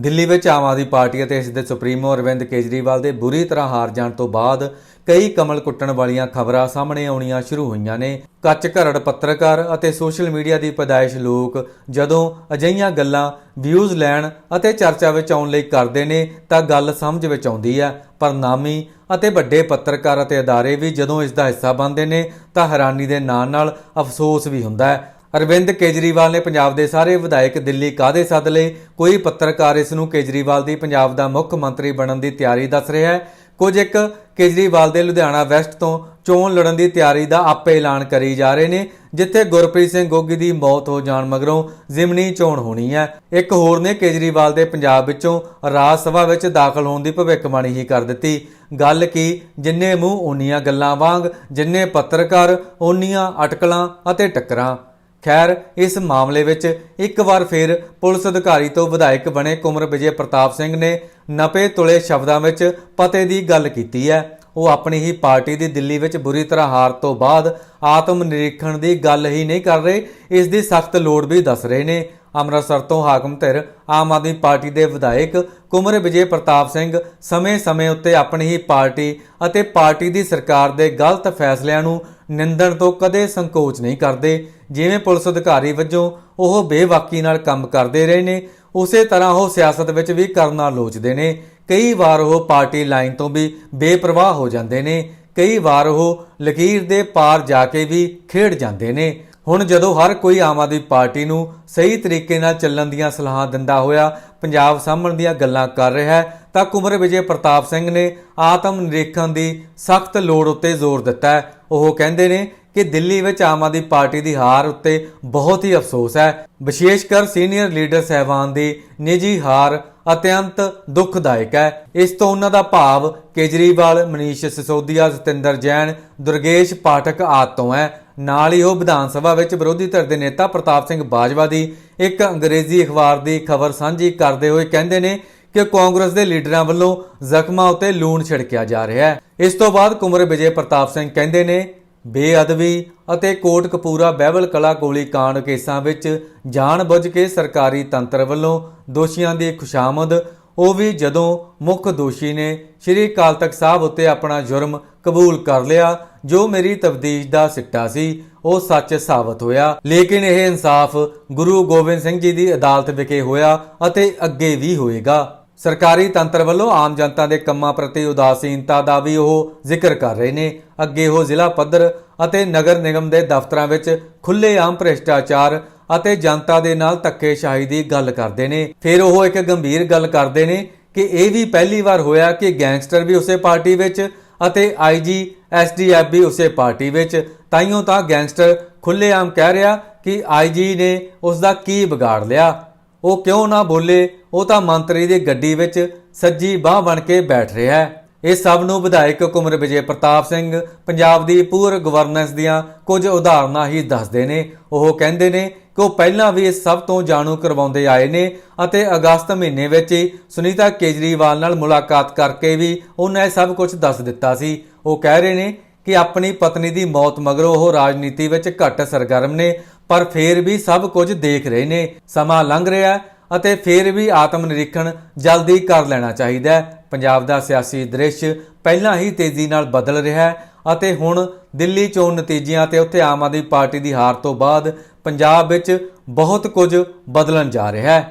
ਦਿੱਲੀ ਵਿੱਚ ਆਮ ਆਦਮੀ ਪਾਰਟੀ ਅਤੇ ਇਸ ਦੇ ਸੁਪਰੀਮੋ ਅਰਵਿੰਦ ਕੇਜਰੀਵਾਲ ਦੇ ਬੁਰੀ ਤਰ੍ਹਾਂ ਹਾਰ ਜਾਣ ਤੋਂ ਬਾਅਦ ਕਈ ਕਮਲ ਕੁੱਟਣ ਵਾਲੀਆਂ ਖਬਰਾਂ ਸਾਹਮਣੇ ਆਉਣੀਆਂ ਸ਼ੁਰੂ ਹੋਈਆਂ ਨੇ। ਕੱਚ ਘਰੜ ਪੱਤਰਕਾਰ ਅਤੇ ਸੋਸ਼ਲ ਮੀਡੀਆ ਦੀ ਪਦਾਇਸ਼ ਲੋਕ ਜਦੋਂ ਅਜਈਆਂ ਗੱਲਾਂ ਵਿਊਜ਼ ਲੈਣ ਅਤੇ ਚਰਚਾ ਵਿੱਚ ਆਉਣ ਲਈ ਕਰਦੇ ਨੇ ਤਾਂ ਗੱਲ ਸਮਝ ਵਿੱਚ ਆਉਂਦੀ ਹੈ। ਪਰ ਨਾਮੀ ਅਤੇ ਵੱਡੇ ਪੱਤਰਕਾਰ ਅਤੇ ਅਦਾਰੇ ਵੀ ਜਦੋਂ ਇਸ ਦਾ ਹਿੱਸਾ ਬਣਦੇ ਨੇ ਤਾਂ ਹੈਰਾਨੀ ਦੇ ਨਾਲ ਨਾਲ ਅਫਸੋਸ ਵੀ ਹੁੰਦਾ ਹੈ। ਅਰਵਿੰਦ ਕੇਜਰੀਵਾਲ ਨੇ ਪੰਜਾਬ ਦੇ ਸਾਰੇ ਵਿਧਾਇਕ ਦਿੱਲੀ ਕਾਦੇ ਸੱਦ ਲਏ? ਕੋਈ ਪੱਤਰਕਾਰ ਇਸ ਨੂੰ ਕੇਜਰੀਵਾਲ ਦੀ ਪੰਜਾਬ ਦਾ ਮੁੱਖ ਮੰਤਰੀ ਬਣਨ ਦੀ ਤਿਆਰੀ ਦੱਸ ਰਿਹਾ ਹੈ। ਕੁਝ ਇੱਕ ਕੇਜਰੀਵਾਲ ਦੇ ਲੁਧਿਆਣਾ ਵੈਸਟ ਤੋਂ ਚੋਣ ਲੜਨ ਦੀ ਤਿਆਰੀ ਦਾ ਆਪੇ ਐਲਾਨ ਕਰੀ ਜਾ ਰਹੇ ਨੇ, ਜਿੱਥੇ ਗੁਰਪ੍ਰੀਤ ਸਿੰਘ ਗੋਗੀ ਦੀ ਮੌਤ ਹੋ ਜਾਣ ਮਗਰੋਂ ਜ਼ਿਮਨੀ ਚੋਣ ਹੋਣੀ ਹੈ। ਇੱਕ ਹੋਰ ਨੇ ਕੇਜਰੀਵਾਲ ਦੇ ਪੰਜਾਬ ਵਿੱਚੋਂ ਰਾਜ ਸਭਾ ਵਿੱਚ ਦਾਖਲ ਹੋਣ ਦੀ ਭਵਿੱਖਬਾਣੀ ਹੀ ਕਰ ਦਿੱਤੀ। ਗੱਲ ਕੀ? ਜਿੰਨੇ ਮੂੰਹ ਓਨੀਆਂ ਗੱਲਾਂ ਵਾਂਗ, ਜਿੰਨੇ ਪੱਤਰਕਾਰ ਓਨੀਆਂ ਅਟਕਲਾਂ ਅਤੇ ਟੱਕਰਾਂ। ਖੈਰ, ਇਸ ਮਾਮਲੇ ਵਿੱਚ ਇੱਕ ਵਾਰ ਫਿਰ ਪੁਲਿਸ ਅਧਿਕਾਰੀ ਤੋਂ ਵਿਧਾਇਕ ਬਣੇ ਕੁਮਰ ਵਿਜੇ ਪ੍ਰਤਾਪ ਸਿੰਘ ਨੇ ਨਪੇ ਤੁਲੇ ਸ਼ਬਦਾਂ ਵਿੱਚ ਪਤੇ ਦੀ ਗੱਲ ਕੀਤੀ ਹੈ। ਉਹ ਆਪਣੀ ਹੀ ਪਾਰਟੀ ਦੀ ਦਿੱਲੀ ਵਿੱਚ ਬੁਰੀ ਤਰ੍ਹਾਂ ਹਾਰ ਤੋਂ ਬਾਅਦ ਆਤਮ ਨਿਰੀਖਣ ਦੀ ਗੱਲ ਹੀ ਨਹੀਂ ਕਰ ਰਹੇ, ਇਸ ਦੀ ਸਖਤ ਲੋੜ ਵੀ ਦੱਸ ਰਹੇ ਨੇ। ਅੰਮ੍ਰਿਤਸਰ ਤੋਂ ਹਾਕਮ ਧਿਰ ਆਮ ਆਦਮੀ ਪਾਰਟੀ ਦੇ ਵਿਧਾਇਕ ਕੁਮਰ ਵਿਜੇ ਪ੍ਰਤਾਪ ਸਿੰਘ ਸਮੇਂ-ਸਮੇਂ ਉੱਤੇ ਆਪਣੀ ਹੀ ਪਾਰਟੀ ਅਤੇ ਪਾਰਟੀ ਦੀ ਸਰਕਾਰ ਦੇ ਗਲਤ ਫੈਸਲਿਆਂ ਨੂੰ ਨਿੰਦਣ ਤੋਂ ਕਦੇ ਸੰਕੋਚ ਨਹੀਂ ਕਰਦੇ। ਜਿਵੇਂ ਪੁਲਿਸ ਅਧਿਕਾਰੀ ਵਜੋਂ ਉਹ ਬੇਵਾਕੀ ਨਾਲ ਕੰਮ ਕਰਦੇ ਰਹੇ ਨੇ, ਉਸੇ ਤਰ੍ਹਾਂ ਉਹ ਸਿਆਸਤ ਵਿੱਚ ਵੀ ਕਰਨਾ ਲੋਚਦੇ ਨੇ। ਕਈ ਵਾਰ ਉਹ ਪਾਰਟੀ ਲਾਈਨ ਤੋਂ ਵੀ ਬੇਪਰਵਾਹ ਹੋ ਜਾਂਦੇ ਨੇ। ਕਈ ਵਾਰ ਉਹ ਲਕੀਰ ਦੇ ਪਾਰ ਜਾ ਕੇ ਵੀ ਖੇਡ ਜਾਂਦੇ ਨੇ। ਹੁਣ ਜਦੋਂ ਹਰ ਕੋਈ ਆਮ ਆਦਮੀ ਪਾਰਟੀ ਨੂੰ ਸਹੀ ਤਰੀਕੇ ਨਾਲ ਚੱਲਣ ਦੀਆਂ ਸਲਾਹਾਂ ਦਿੰਦਾ ਹੋਇਆ ਪੰਜਾਬ ਸਾਹਮਣ ਦੀਆਂ ਗੱਲਾਂ ਕਰ ਰਿਹਾ ਹੈ ਤਾਂ ਕੁਮਰ ਵਿਜੇ ਪ੍ਰਤਾਪ ਸਿੰਘ ਨੇ ਆਤਮ ਨਿਰੀਖਣ ਦੀ ਸਖਤ ਲੋੜ ਉੱਤੇ ਜ਼ੋਰ ਦਿੱਤਾ ਹੈ। ਉਹ ਕਹਿੰਦੇ ਨੇ ਕਿ ਦਿੱਲੀ ਵਿੱਚ ਆਮ ਆਦਮੀ ਪਾਰਟੀ ਦੀ ਹਾਰ ਉੱਤੇ ਬਹੁਤ ਹੀ ਅਫਸੋਸ ਹੈ। ਵਿਸ਼ੇਸ਼ ਕਰ ਸੀਨੀਅਰ ਲੀਡਰ ਸਹਿਬਾਨ ਦੀ ਨਿੱਜੀ ਹਾਰ ਅਤਿਅੰਤ ਦੁਖਦਾਇਕ ਹੈ। ਇਸ ਤੋਂ ਉਹਨਾਂ ਦਾ ਭਾਵ ਕੇਜਰੀਵਾਲ, ਮਨੀਸ਼ ਸਿਸੋਦੀਆ ਸਤਿੰਦਰ ਜੈਨ, ਦੁਰਗੇਸ਼ ਪਾਠਕ ਆਦਿ ਤੋਂ ਹੈ। ਨਾਲ ਹੀ ਉਹ ਵਿਧਾਨ ਸਭਾ ਵਿੱਚ ਵਿਰੋਧੀ ਧਿਰ ਦੇ ਨੇਤਾ ਪ੍ਰਤਾਪ ਸਿੰਘ ਬਾਜਵਾ ਦੀ ਇੱਕ ਅੰਗਰੇਜ਼ੀ ਅਖਬਾਰ ਦੀ ਖਬਰ ਸਾਂਝੀ ਕਰਦੇ ਹੋਏ ਕਹਿੰਦੇ ਨੇ ਕਿ ਕਾਂਗਰਸ ਦੇ ਲੀਡਰਾਂ ਵੱਲੋਂ ਜ਼ਖਮਾਂ ਉੱਤੇ ਲੂਣ ਛਿੜਕਿਆ ਜਾ ਰਿਹਾ ਹੈ। ਇਸ ਤੋਂ ਬਾਅਦ ਕੁਮਰ ਵਿਜੇ ਪ੍ਰਤਾਪ ਸਿੰਘ ਕਹਿੰਦੇ ਨੇ, ਬੇਅਦਬੀ ਅਤੇ ਕੋਟ ਕਪੂਰਾ ਬਹਿਬਲ ਕਲਾ ਗੋਲੀ ਕਾਂਡ ਕੇਸਾਂ ਵਿੱਚ ਜਾਣਬੁੱਝ ਕੇ ਸਰਕਾਰੀ ਤੰਤਰ ਵੱਲੋਂ ਦੋਸ਼ੀਆਂ ਦੀ ਖੁਸ਼ਾਮਦ, ਉਹ ਵੀ ਜਦੋਂ ਮੁੱਖ ਦੋਸ਼ੀ ਨੇ ਸ਼੍ਰੀ ਅਕਾਲ ਤਖਤ ਸਾਹਿਬ ਉੱਤੇ ਆਪਣਾ ਜੁਰਮ ਕਬੂਲ ਕਰ ਲਿਆ, ਜੋ ਮੇਰੀ ਤਬਦੀਸ਼ ਦਾ ਸਿੱਟਾ ਸੀ, ਉਹ ਸੱਚ ਸਾਬਤ ਹੋਇਆ। ਲੇਕਿਨ ਇਹ ਇਨਸਾਫ ਗੁਰੂ ਗੋਬਿੰਦ ਸਿੰਘ ਜੀ ਦੀ ਅਦਾਲਤ ਵਿਖੇ ਹੋਇਆ ਅਤੇ ਅੱਗੇ ਵੀ ਹੋਏਗਾ। ਸਰਕਾਰੀ ਤੰਤਰ ਵੱਲੋਂ ਆਮ ਜਨਤਾ ਦੇ ਕੰਮਾਂ ਪ੍ਰਤੀ ਉਦਾਸੀਨਤਾ ਦਾ ਵੀ ਉਹ ਜ਼ਿਕਰ ਕਰ ਰਹੇ ਨੇ। ਅੱਗੇ ਉਹ ਜ਼ਿਲ੍ਹਾ ਪੱਧਰ ਅਤੇ ਨਗਰ ਨਿਗਮ ਦੇ ਦਫ਼ਤਰਾਂ ਵਿੱਚ ਖੁੱਲੇ ਆਮ ਭ੍ਰਿਸ਼ਟਾਚਾਰ ਅਤੇ ਜਨਤਾ ਦੇ ਨਾਲ ਧੱਕੇਸ਼ਾਹੀ ਦੀ ਗੱਲ ਕਰਦੇ ਨੇ। ਫਿਰ ਉਹ ਇੱਕ ਗੰਭੀਰ ਗੱਲ ਕਰਦੇ ਨੇ ਕਿ ਇਹ ਵੀ ਪਹਿਲੀ ਵਾਰ ਹੋਇਆ ਕਿ ਗੈਂਗਸਟਰ ਵੀ ਉਸੇ ਪਾਰਟੀ ਵਿੱਚ ਅਤੇ ਆਈਜੀ ਐਸਡੀਐਫ ਵੀ ਉਸੇ ਪਾਰਟੀ ਵਿੱਚ। ਤਾਈਓ ਤਾਂ ਗੈਂਗਸਟਰ ਖੁੱਲੇਆਮ ਕਹਿ ਰਿਹਾ ਕਿ ਆਈਜੀ ਨੇ ਉਸ ਦਾ ਕੀ ਵਿਗਾੜ ਲਿਆ। ਉਹ ਕਿਉਂ ਨਾ ਬੋਲੇ? ਉਹ ਤਾਂ ਮੰਤਰੀ ਦੀ ਗੱਡੀ ਵਿੱਚ ਸੱਜੀ ਬਾਹ ਬਣ ਕੇ ਬੈਠ ਰਿਹਾ ਹੈ। ਇਹ ਸਭ ਨੂੰ ਵਿਧਾਇਕ ਕੁਮਰ ਵਿਜੇ ਪ੍ਰਤਾਪ ਸਿੰਘ ਪੰਜਾਬ ਦੀ ਪੂਰ ਗਵਰਨੈਂਸ ਦੀਆਂ ਕੁਝ ਉਦਾਹਰਨਾਂ ਹੀ ਦੱਸਦੇ ਨੇ। ਉਹ ਕਹਿੰਦੇ ਨੇ ਕਿ ਉਹ ਪਹਿਲਾਂ ਵੀ ਇਸ ਸਭ ਤੋਂ ਜਾਣੂ ਕਰਵਾਉਂਦੇ ਆਏ ਨੇ ਅਤੇ ਅਗਸਤ ਮਹੀਨੇ ਵਿੱਚ ਹੀ ਸੁਨੀਤਾ ਕੇਜਰੀਵਾਲ ਨਾਲ ਮੁਲਾਕਾਤ ਕਰਕੇ ਵੀ ਉਹਨਾਂ ਇਹ ਸਭ ਕੁਝ ਦੱਸ ਦਿੱਤਾ ਸੀ। ਉਹ ਕਹਿ ਰਹੇ ਨੇ ਕਿ ਆਪਣੀ ਪਤਨੀ ਦੀ ਮੌਤ ਮਗਰੋਂ ਉਹ ਰਾਜਨੀਤੀ ਵਿੱਚ ਘੱਟ ਸਰਗਰਮ ਨੇ ਪਰ ਫੇਰ ਵੀ ਸਭ ਕੁਝ ਦੇਖ ਰਹੇ ਨੇ, ਸਮਾਂ ਲੰਘ ਰਿਹਾ ਅਤੇ ਫੇਰ ਵੀ ਆਤਮ ਨਿਰੀਖਣ ਜਲਦੀ ਕਰ ਲੈਣਾ ਚਾਹੀਦਾ ਹੈ। ਪੰਜਾਬ ਦਾ ਸਿਆਸੀ ਦ੍ਰਿਸ਼ ਪਹਿਲਾਂ ਹੀ ਤੇਜ਼ੀ ਨਾਲ ਬਦਲ ਰਿਹਾ ਹੈ ਅਤੇ ਹੁਣ ਦਿੱਲੀ ਚੋਣ ਨਤੀਜਿਆਂ ਤੇ ਉੱਥੇ ਆਮ ਆਦਮੀ ਪਾਰਟੀ ਦੀ ਹਾਰ ਤੋਂ ਬਾਅਦ ਪੰਜਾਬ ਵਿੱਚ ਬਹੁਤ ਕੁਝ ਬਦਲਣ ਜਾ ਰਿਹਾ ਹੈ।